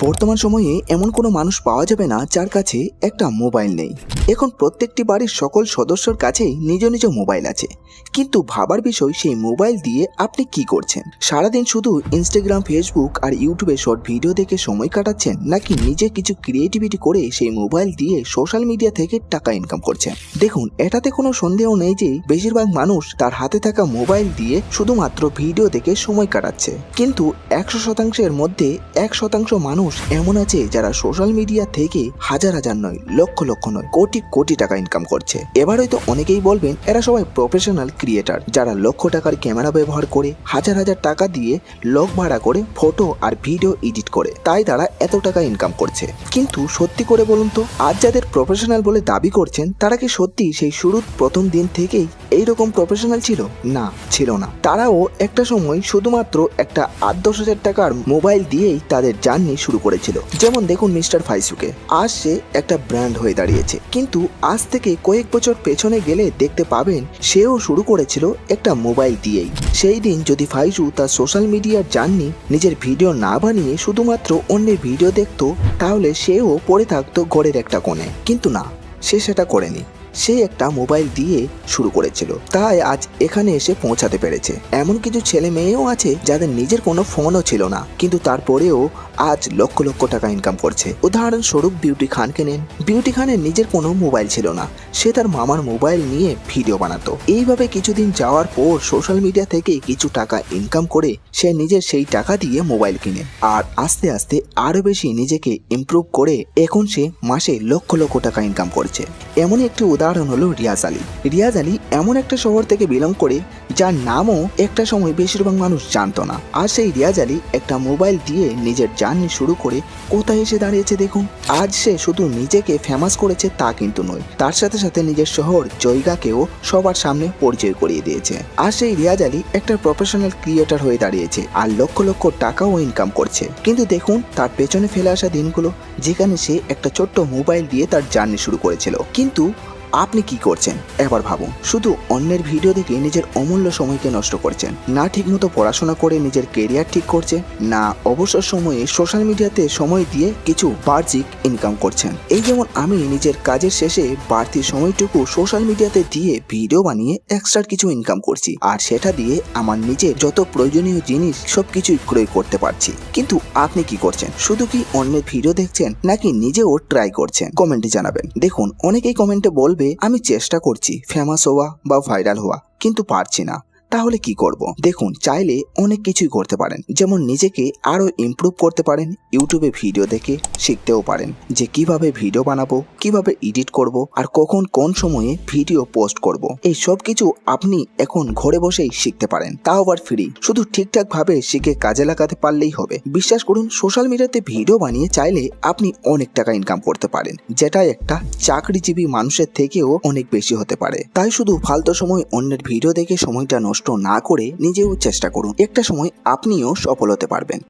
বর্তমান সময়ে এমন কোনো মানুষ পাওয়া যাবে না যার কাছে একটা মোবাইল নেই। এখন প্রত্যেকটি বাড়ির সকল সদস্যর কাছেই নিজ নিজ মোবাইল আছে। কিন্তু ভাবার বিষয়, সেই মোবাইল দিয়ে আপনি কি করছেন? সারাদিন শুধু ইনস্টাগ্রাম ফেসবুক আর ইউটিউবে শর্ট ভিডিও দেখে সময় কাটাচ্ছেন নাকি নিজে কিছু ক্রিয়েটিভিটি করে সেই মোবাইল দিয়ে সোশ্যাল মিডিয়া থেকে টাকা ইনকাম করছেন? দেখুন, এটাতে কোনো সন্দেহ নেই যে বেশিরভাগ মানুষ তার হাতে থাকা মোবাইল দিয়ে শুধুমাত্র ভিডিও দেখে সময় কাটাচ্ছে। কিন্তু একশো শতাংশের মধ্যে এক শতাংশ মানুষ এমন আছে যারা সোশ্যাল মিডিয়া থেকে হাজার হাজার নয়, লক্ষ লক্ষ নয়, কোটি কোটি টাকা ইনকাম করছে। এবার হয়তো অনেকেই বলবেন, এরা সবাই প্রফেশনাল ক্রিয়েটার যারা লক্ষ টাকার ক্যামেরা ব্যবহার করে, হাজার হাজার টাকা দিয়ে লোক ভাড়া করে ফটো আর ভিডিও এডিট করে। তাই তারা এত টাকা ইনকাম করছে। কিন্তু সত্যি করে বলুন তো, আজ যাদের প্রফেশনাল বলে দাবি করছেন, তারা কি সত্যি সেই শুরুর প্রথম দিন থেকেই এইরকম প্রফেশনাল ছিল? না ছিল না। তারাও একটা সময় শুধুমাত্র একটা আট দশ হাজার টাকার মোবাইল দিয়েই তাদের জার্নি শুরু করেছিল। যেমন দেখুন মিস্টার ফাইসুকে, আজ সে একটা ব্র্যান্ড হয়ে দাঁড়িয়েছে। কিন্তু আজ থেকে কয়েক বছর পেছনে গেলে দেখতে পাবেন, সেও শুরু করেছিল একটা মোবাইল দিয়েই। সেই দিন যদি ফাইজু তার সোশ্যাল মিডিয়ার জার্নি নিজের ভিডিও না বানিয়ে শুধুমাত্র অন্যের ভিডিও দেখতো, তাহলে সেও পড়ে থাকতো ঘরের একটা কোণে। কিন্তু না, সে সেটা করেনি। সে একটা মোবাইল দিয়ে শুরু করেছিল। তাই আজ এখানে এসে পৌঁছাতে পেরেছে। এমন কিছু ছেলে মেয়েও আছে যাদের নিজের কোনো ফোনও ছিল না। কিন্তু তারপরেও আজ লক্ষ লক্ষ টাকা ইনকাম করছে। উদাহরণস্বরূপ বিউটি খানকে নেন। বিউটি খানের নিজের কোনো মোবাইল ছিল না। সে তার মামার মোবাইল নিয়ে ভিডিও বানাতো। এইভাবে কিছুদিন যাওয়ার পর সোশ্যাল মিডিয়া থেকে কিছু টাকা ইনকাম করে সে নিজের সেই টাকা দিয়ে মোবাইল কিনে। আর আস্তে আস্তে আরও বেশি নিজেকে ইমপ্রুভ করে এখন সে মাসে লক্ষ লক্ষ টাকা ইনকাম করছে। এমনই একটি উদাহরণ হলো রিয়াজ আলী। রিয়াজ আলী এমন একটা শহর থেকে বিলং করে, যার নামও একটা সময় বেশিরভাগ মানুষ জানতো না। আর সেই রিয়াজ আলী একটা মোবাইল দিয়ে নিজের জার্নি শুরু করে কোথায় এসে দাঁড়িয়েছে দেখুন। আজ সে শুধু নিজেকে ফেমাস করেছে তা কিন্তু নয়, তার সাথে সাথে নিজের শহর জয়গাকেও সবার সামনে পরিচয় করিয়ে দিয়েছে। আর সেই রিয়াজ আলী একটা প্রফেশনাল ক্রিয়েটার হয়ে দাঁড়িয়েছে আর লক্ষ লক্ষ টাকাও ইনকাম করছে। কিন্তু দেখুন, তার পেছনে ফেলে আসা দিনগুলো, যেখানে সে একটা ছোট্ট মোবাইল দিয়ে তার জার্নি শুরু করেছিল। কিন্তু আপনি কি করছেন? এবার ভাবুন। শুধু অন্যের ভিডিও দেখে নিজের অমূল্য সময়কে নষ্ট করছেন। না ঠিকমতো পড়াশোনা করে নিজের কেরিয়ার ঠিক করছেন, না অবসর সময়ে সোশ্যাল মিডিয়াতে সময় দিয়ে কিছু বার্ষিক ইনকাম করছেন। এই যেমন আমি নিজের কাজের শেষে বাড়তি সময়টুকু সোশ্যাল মিডিয়াতে দিয়ে ভিডিও বানিয়ে এক্সট্রা কিছু ইনকাম করছি। আর সেটা দিয়ে আমার নিজের যত প্রয়োজনীয় জিনিস সব সবকিছুই ক্রয় করতে পারছি। কিন্তু আপনি কি করছেন? শুধু কি অন্যের ভিডিও দেখছেন, নাকি নিজেও ট্রাই করছেন? কমেন্টে জানাবেন। দেখুন, অনেকেই কমেন্টে বলবে আমি চেষ্টা করছি ফেমাস হওয়া বা ভাইরাল হওয়া কিন্তু পারছি না। তাহলে কি করব? দেখুন, চাইলে অনেক কিছুই করতে পারেন। যেমন নিজেকে আরও ইমপ্রুভ করতে পারেন ইউটিউবে ভিডিও দেখে শিখতেও পারেন যে কীভাবে ভিডিও বানাবো, কীভাবে এডিট করব, আর কখন কোন সময়ে ভিডিও পোস্ট করব। এই সব কিছু আপনি এখন ঘরে বসেই শিখতে পারেন। তাও আবার ফ্রি শুধু ঠিকঠাক ভাবে শিখে কাজে লাগাতে পারলেই হবে। বিশ্বাস করুন সোশ্যাল মিডিয়াতে ভিডিও বানিয়ে চাইলে আপনি অনেক টাকা ইনকাম করতে পারেন যেটা একটা চাকরিজীবী মানুষের থেকেও অনেক বেশি হতে পারে। তাই শুধু ফালতু সময় অন্যের ভিডিও দেখে সময়টা নষ্ট না করে নিজেও চেষ্টা করুন। একটা সময় আপনিও সফল হতে পারবেন।